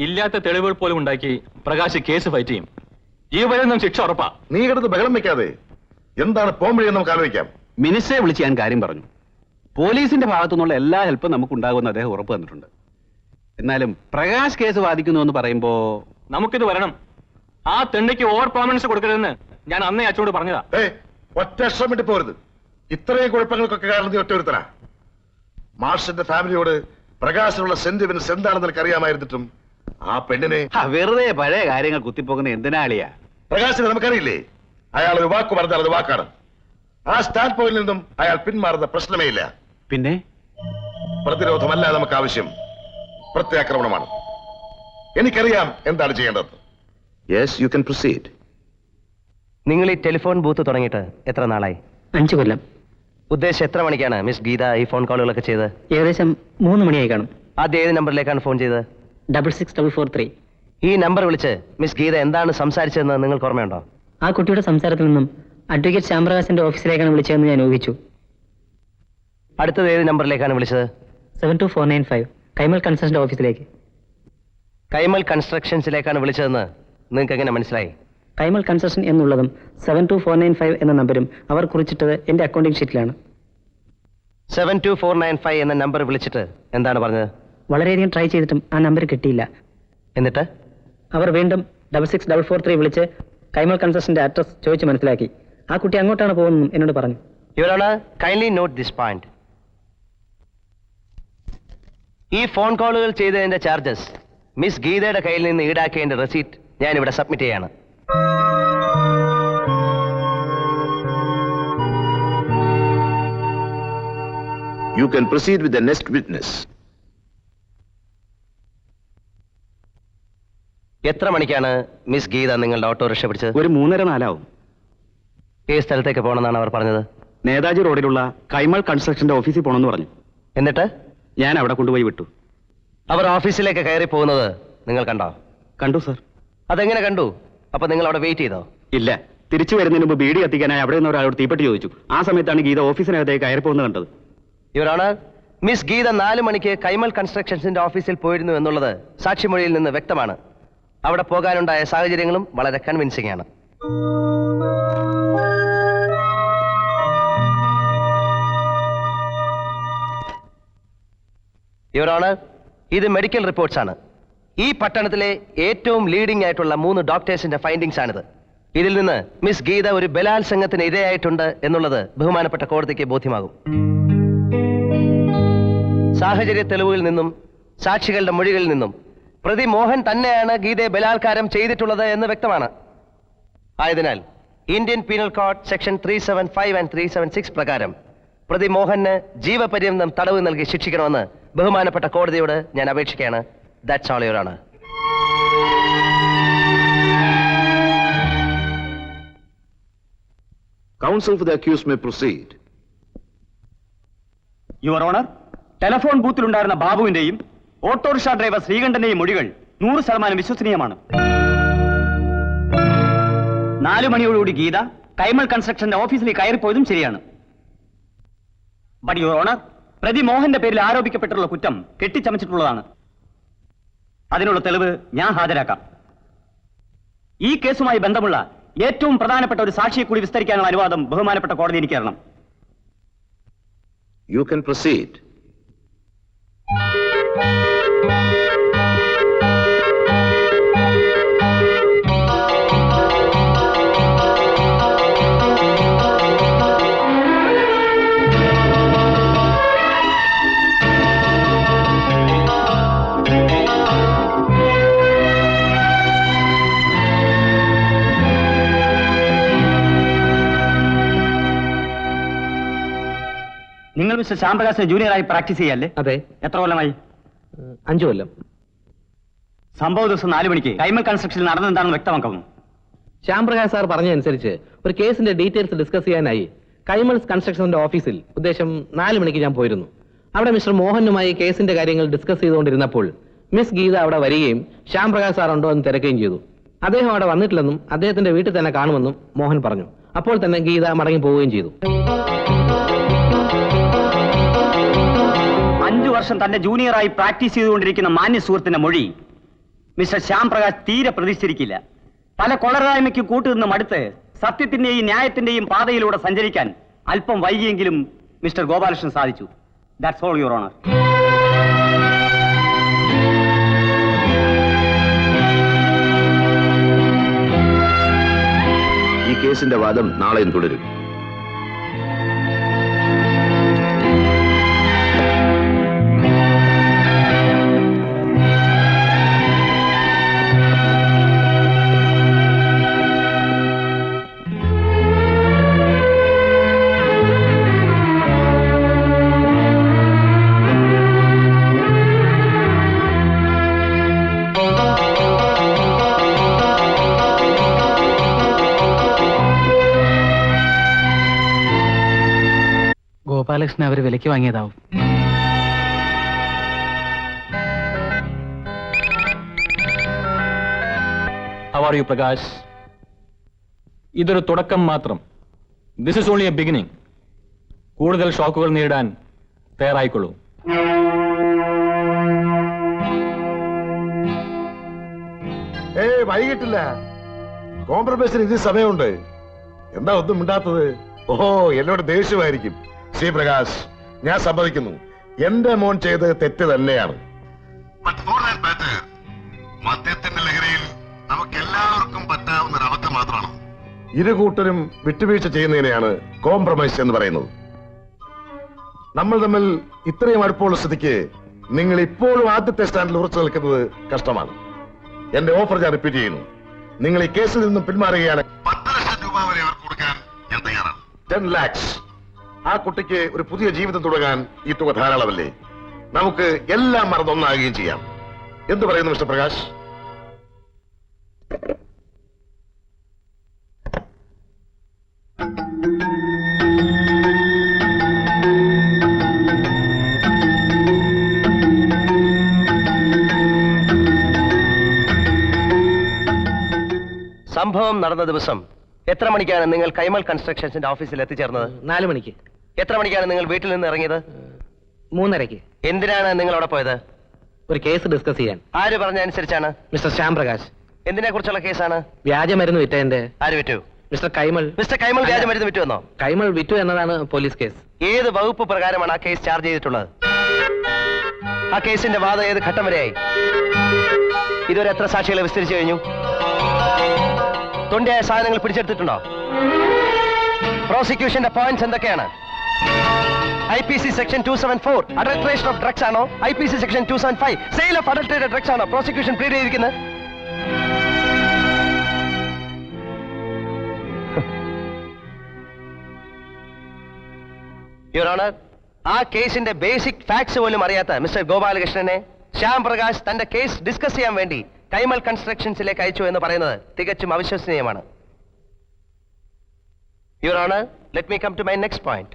ഇല്ലാത്ത തെളിവുകൾ പോലും ഉണ്ടാക്കി പ്രകാശ് കേസ് ഫൈറ്റ് ചെയ്യും. ഈ ജീവപര്യന്തം ശിക്ഷ ഉറപ്പാ. നീ കിടന്ന് ബഹളം വെക്കാതെ എന്താണ് പോംവഴി നമുക്ക് ആലോചിക്കാം. മിനിസ്റ്ററെ വിളിച്ച് ഞാൻ കാര്യം പറഞ്ഞു. പോലീസിന്റെ ഭാഗത്തു നിന്നുള്ള എല്ലാ ഹെൽപ്പും നമുക്ക് ഉണ്ടാകുമെന്ന് അദ്ദേഹം ഉറപ്പ് തന്നിട്ടുണ്ട്. എന്നാലും പ്രകാശ് കേസ് വാദിക്കുന്നു എന്ന് പറയുമ്പോ നമുക്കിത് വരണം. ആ തെണ്ടിക്ക് ഓവർ പെർഫോമൻസ് കൊടുക്കരുതെന്ന് ഞാൻ അന്നേ അച്ഛനോട് പറഞ്ഞതാ. ഏ ഒറ്റ ശ്രമിട്ട് പോരുത്. ഇത്രയും കുഴപ്പങ്ങൾക്കൊക്കെ കാരണം നീ ഒറ്റ മാർഷിന്റെ ഫാമിലിയോട് പ്രകാശനുള്ള സെന്റിമെന്റ്സ് എന്താണെന്ന് അറിയാമായിരുന്നിട്ടും ആ പെണ്ണിനെ വെറുതെ പഴയ കാര്യങ്ങൾ കുത്തിപ്പോകുന്ന എന്തിനാളിയാ? പ്രകാശിനെ നമുക്കറിയില്ലേ? അയാൾ ഒരു വാക്ക് പറഞ്ഞാൽ അത് വാക്കാണ്. ആ സ്റ്റാൻഡ് പോയിന്റിൽ നിന്നും അയാൾ പിന്മാറുന്ന പ്രശ്നമേ ഇല്ല പിന്നെ? പ്രതിരോധമല്ല നമുക്ക് ആവശ്യം. പ്രത്യാക്രമണമാണ്. എനിക്കറിയാം എന്താണ് ചെയ്യേണ്ടത്. യെസ് യു കൻ പ്രൊസീഡ് നിങ്ങൾ ഈ ടെലിഫോൺ ബൂത്ത് തുടങ്ങിയിട്ട് എത്ര നാളായി? അഞ്ചു കൊല്ലം. ഉദ്ദേശം എത്ര മണിക്കാണ്? മിസ് ഗീത ഈ ഫോൺ കോളുകളൊക്കെ ചെയ്ത് ഏകദേശം മൂന്ന് മണിയായി കാണും. ആദ്യം ഏത് നമ്പറിലേക്കാണ് ഫോൺ ചെയ്തത്? Double six double four three ഈ നമ്പർ വിളിച്ച് മിസ് ഗീത എന്താണ് സംസാരിച്ചതെന്ന് നിങ്ങൾക്ക് ഓർമ്മയുണ്ടോ? ആ കുട്ടിയുടെ സംസാരത്തിൽ നിന്നും അഡ്വക്കേറ്റ് ശ്യാംപ്രകാശിന്റെ ഓഫീസിലേക്കാണ് വിളിച്ചതെന്ന് ഞാൻ ഊഹിച്ചു. അടുത്തത് ഏത് നമ്പറിലേക്കാണ് വിളിച്ചത്? Seven two four nine five Kaimal കൺസ്ട്രക്ഷന്റെ ഓഫീസിലേക്ക് കൈമൽ കൺസ്ട്രക്ഷൻസിലേക്കാണ് വിളിച്ചതെന്ന് നിങ്ങൾക്ക് എങ്ങനെ മനസ്സിലായി? കൈമൽ കൺസ്ട്രക്ഷൻ എന്നുള്ളതും seven two four nine five എന്ന നമ്പരും അവർ കുറിച്ചിട്ടത് എന്റെ accounting ഷീറ്റിലാണ് seven two four nine five എന്ന നമ്പർ വിളിച്ചിട്ട് എന്താണ് പറഞ്ഞത്? വളരെയധികം ട്രൈ ചെയ്തിട്ടും ആ നമ്പർ കിട്ടിയില്ല. എന്നിട്ട്? അവർ വീണ്ടും double six double four three വിളിച്ച് കൈമൾ കൺസൾട്ടന്റെ അഡ്രസ് ചോദിച്ച് മനസ്സിലാക്കി. ആ കുട്ടി അങ്ങോട്ടാണ് പോകുന്നതെന്നും എന്നോട് പറഞ്ഞു. ഇവരാണ് കൈൻഡ്ലി നോട്ട് ദിസ് പോയിന്റ് ഈ ഫോൺ കോളുകൾ ചെയ്തതിന്റെ ചാർജസ് മിസ് ഗീതയുടെ കയ്യിൽ നിന്ന് ഈടാക്കിയതിന്റെ റെസീറ്റ് ഞാൻ ഇവിടെ സബ്മിറ്റ് ചെയ്യാണ്. You can proceed with the next witness എത്ര മണിക്കാണ് മിസ് ഗീത നിങ്ങളുടെ ഓട്ടോറിക്ഷ പിടിച്ചത്? ഒരു മൂന്നര നാലാവും. ഈ സ്ഥലത്തേക്ക് പോകണമെന്നാണ് അവർ പറഞ്ഞത്. നേതാജി റോഡിലുള്ള കൈമൾ കൺസ്ട്രക്ഷന്റെ ഓഫീസിൽ പോകണമെന്ന് പറഞ്ഞു. എന്നിട്ട്? ഞാൻ അവിടെ കൊണ്ടുപോയി വിട്ടു. അവർ ഓഫീസിലേക്ക് കയറി പോകുന്നത് നിങ്ങൾ കണ്ടോ? കണ്ടു സർ. അതെങ്ങനെ കണ്ടു? അപ്പൊ നിങ്ങൾ അവിടെ വെയിറ്റ് ചെയ്തോ? ഇല്ല. തിരിച്ചു വരുന്നതിന് മുമ്പ് ബീഡി കത്തിക്കാനായി അവിടെ നിന്ന് ഒരാളോട് തീപ്പെട്ടി ചോദിച്ചു. ആ സമയത്താണ് ഗീത ഓഫീസിനകത്തേക്ക് കയറി പോകുന്നത് കണ്ടത്. ഇവരാണ് മിസ് ഗീത നാല് മണിക്ക് കൈമൽ കൺസ്ട്രക്ഷൻസിന്റെ ഓഫീസിൽ പോയിരുന്നു എന്നുള്ളത് സാക്ഷിമൊഴിയിൽ നിന്ന് വ്യക്തമാണ്. അവിടെ പോകാനുണ്ടായ സാഹചര്യങ്ങളും വളരെ കൺവിൻസിംഗ് ആണ്. ഇവരാണ് ഇത് മെഡിക്കൽ റിപ്പോർട്ട്സ് ആണ്. ഈ പട്ടണത്തിലെ ഏറ്റവും ലീഡിംഗ് ആയിട്ടുള്ള മൂന്ന് ഡോക്ടേഴ്സിന്റെ ഫൈൻഡിങ്സ് ആണിത്. ഇതിൽ നിന്ന് മിസ് ഗീത ഒരു ബലാത്സംഗത്തിന് ഇരയായിട്ടുണ്ട് എന്നുള്ളത് ബഹുമാനപ്പെട്ട കോടതിക്ക് ബോധ്യമാകും. സാഹചര്യ തെളിവുകളിൽ നിന്നും സാക്ഷികളുടെ മൊഴികളിൽ നിന്നും പ്രതി മോഹൻ തന്നെയാണ് ഗീതയെ ബലാത്കാരം ചെയ്തിട്ടുള്ളത് എന്ന് വ്യക്തമാണ്. ആയതിനാൽ Indian penal code section three seven five and three seven six പ്രകാരം പ്രതി മോഹന് ജീവപര്യന്തം തടവ് നൽകി ശിക്ഷിക്കണമെന്ന് ബഹുമാനപ്പെട്ട കോടതിയോട് ഞാൻ അപേക്ഷിക്കുകയാണ്. That's all your honour counsel for the accused may proceed your honour telephone ബൂത്തിലുണ്ടായിരുന്ന ബാബുവിന്റെയും ഓട്ടോറിക്ഷ ഡ്രൈവർ ശ്രീകണ്ഠന്റെയും മൊഴികൾ നൂറ് ശതമാനം വിശ്വസനീയമാണ്. നാലു മണിയോടുകൂടി ഗീത കൈമൾ കൺസ്ട്രക്ഷന്റെ ഓഫീസിലേക്ക് കയറിപ്പോയതും ശരിയാണ്. ബട്ട് യുവർ ഓണർ പ്രതി മോഹന്റെ പേരിൽ ആരോപിക്കപ്പെട്ടിട്ടുള്ള കുറ്റം കെട്ടിച്ചമച്ചിട്ടുള്ളതാണ്. അതിനുള്ള തെളിവ് ഞാൻ ഹാജരാക്കാം. ഈ കേസുമായി ബന്ധമുള്ള ഏറ്റവും പ്രധാനപ്പെട്ട ഒരു സാക്ഷിയെ കൂടി വിസ്തരിക്കാനുള്ള അനുവാദം ബഹുമാനപ്പെട്ട കോടതി എനിക്ക് തരണം. യു കൻ പ്രൊസീഡ് നിങ്ങൾ മിസ്റ്റർ ശ്യാംപ്രകാശിന് ജൂനിയറായി പ്രാക്ടീസ് ചെയ്യല്ലേ? അതെ. എത്ര കൊല്ലമായി? അഞ്ചു കൊല്ലം. സംഭവ ദിവസം നാലു മണിക്ക് കൈമൽ കൺസ്ട്രക്ഷനിൽ നടന്നെന്താണെന്ന് വ്യക്തമാക്കുന്നു ശ്യാംപ്രകാശ് സാർ പറഞ്ഞതനുസരിച്ച് ഒരു കേസിന്റെ ഡീറ്റെയിൽസ് ഡിസ്കസ് ചെയ്യാനായി കൈമൾസ് കൺസ്ട്രക്ഷന്റെ ഓഫീസിൽ ഉദ്ദേശം നാല് മണിക്ക് ഞാൻ പോയിരുന്നു. അവിടെ മിസ്റ്റർ മോഹനുമായി കേസിന്റെ കാര്യങ്ങൾ ഡിസ്കസ് ചെയ്തുകൊണ്ടിരുന്നപ്പോൾ മിസ് ഗീത അവിടെ വരികയും ശ്യാംപ്രകാശ് സാർ ഉണ്ടോ എന്ന് തിരക്കുകയും ചെയ്തു. അദ്ദേഹം അവിടെ വന്നിട്ടില്ലെന്നും അദ്ദേഹത്തിന്റെ വീട്ടിൽ തന്നെ കാണുമെന്നും മോഹൻ പറഞ്ഞു. അപ്പോൾ തന്നെ ഗീത മടങ്ങി പോവുകയും ചെയ്തു. വർഷം തന്റെ ജൂനിയറായി പ്രാക്ടീസ് ചെയ്തുകൊണ്ടിരിക്കുന്ന മാന്യ സുഹൃത്തിന്റെ മൊഴി മിസ്റ്റർ ശ്യാം പ്രകാശ് തീരെ പ്രതീക്ഷിച്ചിരിക്കില്ല പല കൊളരായ്മയ്ക്ക് കൂട്ടുനിന്ന് മടുത്ത് സത്യത്തിന്റെയും ന്യായത്തിന്റെയും പാതയിലൂടെ സഞ്ചരിക്കാൻ അല്പം വൈകിയെങ്കിലും മിസ്റ്റർ ഗോപാലകൃഷ്ണൻ സാധിച്ചു. ദാറ്റ്സ് ഓൾ യുവർ ഓണർ ഈ കേസിന്റെ വാദം നാളെയും തുടരും. ഗോപാലകൃഷ്ണൻ അവർ വിലയ്ക്ക് വാങ്ങിയതാവും. ഹൗ ആർ യു പ്രകാശ് ഇതൊരു തുടക്കം മാത്രം. This is only a beginning കൂടുതൽ ഷോക്കുകൾ നേരിടാൻ തയ്യാറായിക്കൊള്ളൂ. ഏ വൈകിട്ടില്ല. കോംപ്രമൈസിന് ഇത് സമയമുണ്ട്. എന്താ ഒന്നും മിണ്ടാത്തത്? ഓഹോ എന്നോട് ദേഷ്യമായിരിക്കും. ശ്രീപ്രകാശ് ഞാൻ സമ്മതിക്കുന്നു. എന്റെ മോൻ ചെയ്തത് തെറ്റ് തന്നെയാണ് മദ്യത്തിന്റെ ലഹരിയിൽ നമുക്ക് എല്ലാവർക്കും പറ്റാവുന്ന ഒരു അബദ്ധം മാത്രമാണ്. ഇരു കൂട്ടരും വിട്ടുവീഴ്ച ചെയ്യുന്നതിനെയാണ് കോംപ്രമൈസ് എന്ന് പറയുന്നത്. നമ്മൾ തമ്മിൽ ഇത്രയും അടുപ്പമുള്ള സ്ഥിതിക്ക് നിങ്ങൾ ഇപ്പോഴും ആദ്യത്തെ സ്റ്റാൻഡിൽ ഉറച്ചു നിൽക്കുന്നത് കഷ്ടമാണ്. എന്റെ ഓഫർ ഞാൻ റിപ്പീറ്റ് ചെയ്യുന്നു. നിങ്ങൾ ഈ കേസിൽ നിന്നും പിന്മാറുകയാണ്. പത്ത് ലക്ഷം രൂപ വരെ അവർക്ക് കൊടുക്കാൻ ഞാൻ തയ്യാറാണ്. ടെൻ ലാക്സ് ആ കുട്ടിക്ക് ഒരു പുതിയ ജീവിതം തുടങ്ങാൻ ഈ തുക ധാരാളമല്ലേ? നമുക്ക് എല്ലാം മറന്നൊന്നാകുകയും ചെയ്യാം. എന്ത് പറയുന്നു മിസ്റ്റർ പ്രകാശ്? സംഭവം നടന്ന ദിവസം എത്ര മണിക്കാണ് നിങ്ങൾ കൈമൽ കൺസ്ട്രക്ഷൻസിന്റെ ഓഫീസിൽ എത്തിച്ചേർന്നത്? നാല് മണിക്ക്. എത്ര മണിക്കാണ് നിങ്ങൾ വീട്ടിൽ നിന്ന് ഇറങ്ങിയത്? മൂന്നരയ്ക്ക്. എന്തിനാണ് നിങ്ങൾ അവിടെ പോയത്? ഒരു കേസ് ഡിസ്കസ് ചെയ്യാൻ. ആര് പറഞ്ഞ അനുസരിച്ചാണ് മിസ്റ്റർ ശ്യാം പ്രകാശ് എന്തിനെ കുറിച്ചുള്ള കേസാണ്? വ്യാജമരുന്ന് വിറ്റതിന്റെ. ആര് വിറ്റു? മിസ്റ്റർ കൈമൾ. മിസ്റ്റർ കൈമൾ വ്യാജമരുന്ന് വിറ്റുവെന്നോ? കൈമൾ വിറ്റു എന്നതാണ് പോലീസ് കേസ്. ഏത് വകുപ്പ് പ്രകാരമാണ് ആ കേസ് ചാർജ് ചെയ്തിട്ടുള്ളത്? ആ കേസിന്റെ വാദം ഏത് ഘട്ടം വരെയായി? ഇതുവരെ എത്ര സാക്ഷികളെ വിസ്തരിച്ചു കഴിഞ്ഞു? തൊണ്ടിയായ സാധനങ്ങൾ പിടിച്ചെടുത്തിട്ടുണ്ടോ? പ്രോസിക്യൂഷന്റെ പോയിന്റ്സ് എന്തൊക്കെയാണ്? I P C section two seven four adulteration of drugs ആണോ? I P C section two seven five sale of adulterated drugs ആണോ? പ്രോസിക്യൂഷൻ പ്ലീഡ് ചെയ്തിരിക്കുന്നത് യുവർ ഓണർ ആ കേസിന്റെ ബേസിക് ഫാക്ട്സ് പോലും അറിയാത്ത മിസ്റ്റർ ഗോപാലകൃഷ്ണനെ ശ്യാം പ്രകാശ് തന്റെ കേസ് ഡിസ്കസ് ചെയ്യാൻ വേണ്ടി കൈമൽ കൺസ്ട്രക്ഷൻസിലേക്ക് അയച്ചു എന്ന് പറയുന്നത് തികച്ചും അവിശ്വസനീയമാണ്. Your honour let me come to my next point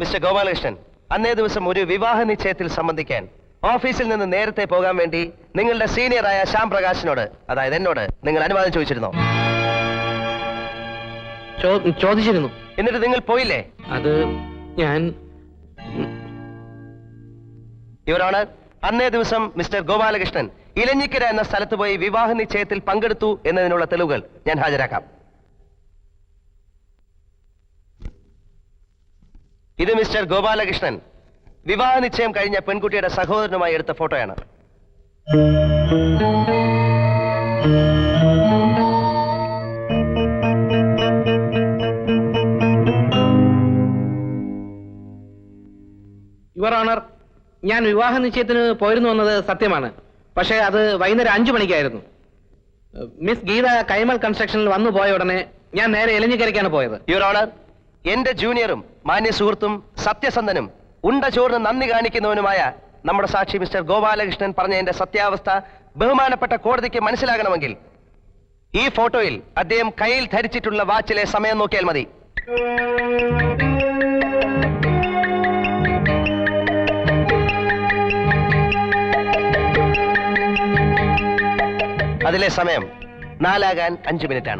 mister Gopalakrishnan അന്നേ ദിവസം ഒരു വിവാഹ നിശ്ചയത്തിൽ സംബന്ധിക്കാൻ ഓഫീസിൽ നിന്ന് നേരത്തെ പോകാൻ വേണ്ടി നിങ്ങളുടെ സീനിയറായ ശ്യാം പ്രകാശിനോട് അതായത് എന്നോട് നിങ്ങൾ അനുവാദം ചോദിച്ചിരുന്നോ? ചോദിച്ചിരുന്നു. എന്നിട്ട് നിങ്ങൾ പോയില്ലേ? അത് ഞാൻ യുവർ അന്നേ ദിവസം മിസ്റ്റർ ഗോപാലകൃഷ്ണൻ ഇലഞ്ഞിക്കര എന്ന സ്ഥലത്ത് പോയി വിവാഹ നിശ്ചയത്തിൽ പങ്കെടുത്തു എന്നതിനുള്ള തെളിവുകൾ ഞാൻ ഹാജരാക്കാം. ഇത് മിസ്റ്റർ ഗോപാലകൃഷ്ണൻ. വിവാഹ നിശ്ചയം കഴിഞ്ഞ പെൺകുട്ടിയുടെ സഹോദരനുമായി എടുത്ത ഫോട്ടോയാണ്. യുവർ ഓണർ ഞാൻ വിവാഹ നിശ്ചയത്തിന് പോയിരുന്നു എന്നത് സത്യമാണ്. പക്ഷേ അത് വൈകുന്നേരം അഞ്ചു മണിക്കായിരുന്നു. മിസ് ഗീത കൈമൽ കൺസ്ട്രക്ഷനിൽ വന്നു പോയ ഉടനെ ഞാൻ നേരെ എലഞ്ഞിക്കരയ്ക്കാണ് പോയത്. യുവർ ഓണർ എന്റെ ജൂനിയറും മാന്യ സുഹൃത്തും സത്യസന്ധനും ഉണ്ട ചോറിന് നന്ദി കാണിക്കുന്നവനുമായ നമ്മുടെ സാക്ഷി മിസ്റ്റർ ഗോപാലകൃഷ്ണൻ പറഞ്ഞ എന്റെ സത്യാവസ്ഥ ബഹുമാനപ്പെട്ട കോടതിക്ക് മനസ്സിലാകണമെങ്കിൽ ഈ ഫോട്ടോയിൽ അദ്ദേഹം കയ്യിൽ ധരിച്ചിട്ടുള്ള വാച്ചിലെ സമയം നോക്കിയാൽ മതി. അതിലെ സമയം നാലാകാൻ അഞ്ചു മിനിറ്റ്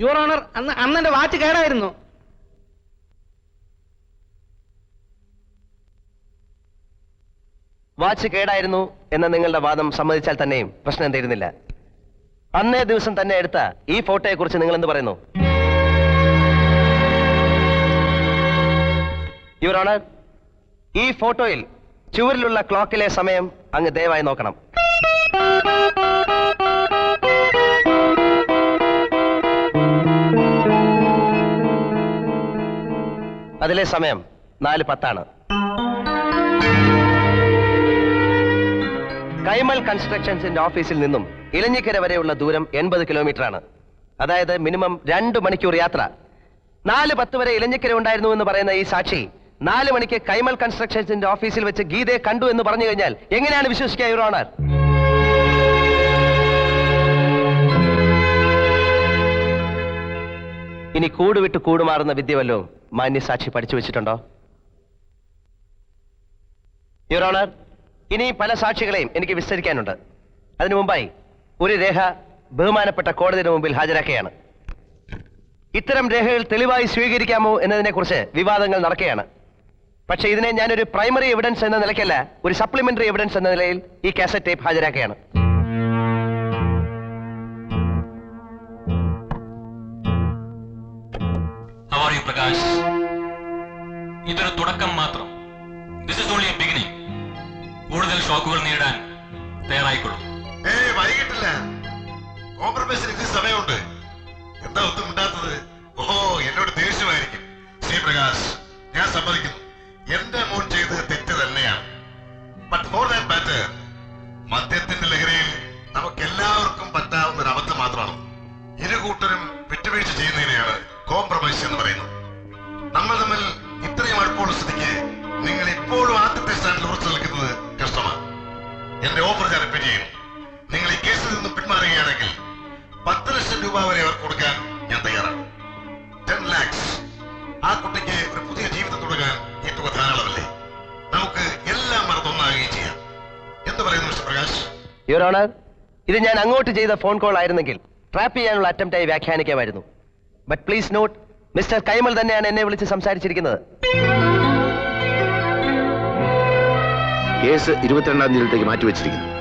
യുവർ ഓണർ അന്ന് അന്നെന്റെ വാച്ച് കേടായിരുന്നു. വാച്ച് കേടായിരുന്നു എന്ന നിങ്ങളുടെ വാദം സമ്മതിച്ചാൽ തന്നെയും പ്രശ്നം തീരുന്നില്ല. അന്നേ ദിവസം തന്നെ എടുത്ത ഈ ഫോട്ടോയെ കുറിച്ച് നിങ്ങൾ എന്ത് പറയുന്നു? യുവർ ഓണർ ഈ ഫോട്ടോയിൽ ചുവരിലുള്ള ക്ലോക്കിലെ സമയം അങ്ങ് ദയവായി നോക്കണം. അതിലെ സമയം നാല് പത്താണ്. കൈമൽ കൺസ്ട്രക്ഷൻസിന്റെ ഓഫീസിൽ നിന്നും ഇലഞ്ഞിക്കര വരെയുള്ള ദൂരം എൺപത് കിലോമീറ്റർ ആണ് അതായത് മിനിമം രണ്ട് മണിക്കൂർ യാത്ര. നാല് പത്ത് വരെ ഇലഞ്ഞിക്കര ഉണ്ടായിരുന്നു എന്ന് പറയുന്ന ഈ സാക്ഷി നാല് മണിക്ക് കൈമൽ കൺസ്ട്രക്ഷൻസിന്റെ ഓഫീസിൽ വെച്ച് ഗീതയെ കണ്ടു എന്ന് പറഞ്ഞു കഴിഞ്ഞാൽ എങ്ങനെയാണ് വിശ്വസിക്കുക യുവർ ഓണർ ഇനി കൂടുവിട്ട് കൂടുമാറുന്ന വിദ്യ മാന്യ സാക്ഷി പഠിച്ചു വെച്ചിട്ടുണ്ടോ? യുവർ ഓണർ ഇനി പല സാക്ഷികളെയും എനിക്ക് വിസ്തരിക്കാനുണ്ട്. അതിനു മുമ്പായി ഒരു രേഖ ബഹുമാനപ്പെട്ട കോടതിയുടെ മുമ്പിൽ ഹാജരാക്കുകയാണ്. ഇത്തരം രേഖകൾ തെളിവായി സ്വീകരിക്കാമോ എന്നതിനെക്കുറിച്ച് വിവാദങ്ങൾ നടക്കുകയാണ്. പക്ഷേ ഇതിനെ ഞാനൊരു പ്രൈമറി എവിഡൻസ് എന്ന നിലയ്ക്കല്ല ഒരു സപ്ലിമെന്ററി എവിഡൻസ് എന്ന നിലയിൽ ഈ കാസറ്റ് ടേപ്പ് ഹാജരാക്കുകയാണ്. You, പ്രകാശ് ഇതൊരു തുടക്കം മാത്രം. This is only a beginning കൂടുതൽ ഷോക്കുകൾ നേരിടാൻ തയ്യാറായിക്കൊള്ളും. ഏയ് വൈകിട്ടില്ല. കോംപ്രമൈസിന് ഇനി സമയമുണ്ട്. എന്താ ഒത്തും ഉണ്ടാത്തത് ഓ എന്നോട് ദേഷ്യമായിരിക്കും. ശ്രീ പ്രകാശ് ഞാൻ സമ്മതിക്കുന്നു. എന്റെ മോൻ ചെയ്തത് തെറ്റ് തന്നെയാണ്. ബട്ട് ഫോർ ദാറ്റ് മാറ്റർ മദ്യത്തിന്റെ ലഹരിയിൽ നമുക്ക് എല്ലാവർക്കും പറ്റാവുന്ന ഒരു അബദ്ധം മാത്രമാണ്. ഇരു കൂട്ടരും വിട്ടുവീഴ്ച ചെയ്യുന്നതിനെയാണ് കോംപ്രമൈസ് എന്ന് പറയുന്നു. നമ്മൾ തമ്മിൽ ഇത്രയും അടുപ്പമുള്ള സ്ഥിതിക്ക് നിങ്ങൾ ഇപ്പോഴും ആദ്യത്തെ സ്റ്റാൻഡിൽ ഉറച്ചു നിൽക്കുന്നത് കഷ്ടമാണ്. എന്റെ ഓഫർ ഞാൻ റിപ്പീറ്റ് ചെയ്യുന്നു. നിങ്ങൾ ഈ കേസിൽ നിന്ന് പിന്മാറുകയാണെങ്കിൽ പത്ത് ലക്ഷം രൂപ വരെ അവർ കൊടുക്കാൻ ഞാൻ തയ്യാറാണ്. ടെൻ ലാക്സ് ആ കുട്ടിക്ക് ഒരു പുതിയ ജീവിതം തുടങ്ങാൻ ഈ തുക ധാരാളമല്ലേ നമുക്ക് എല്ലാം മറന്നൊന്നാകുകയും ചെയ്യാം. എന്ത് പറയുന്നു മിസ്റ്റർ പ്രകാശ്? ഓണർ ഇത് ഞാൻ അങ്ങോട്ട് ചെയ്ത ഫോൺ കോൾ ആയിരുന്നെങ്കിൽ ട്രാപ്പ് ചെയ്യാനുള്ള അറ്റംപ്റ്റായി വ്യാഖ്യാനിക്കാമായിരുന്നു. But please note mister Kaimal തന്നെയാണ് എന്നെ വിളിച്ച് സംസാരിച്ചിരിക്കുന്നത്. കേസ് ഇരുപത്തിരണ്ടാം തീയതിയിലേക്ക് മാറ്റിവെച്ചിരിക്കുന്നു.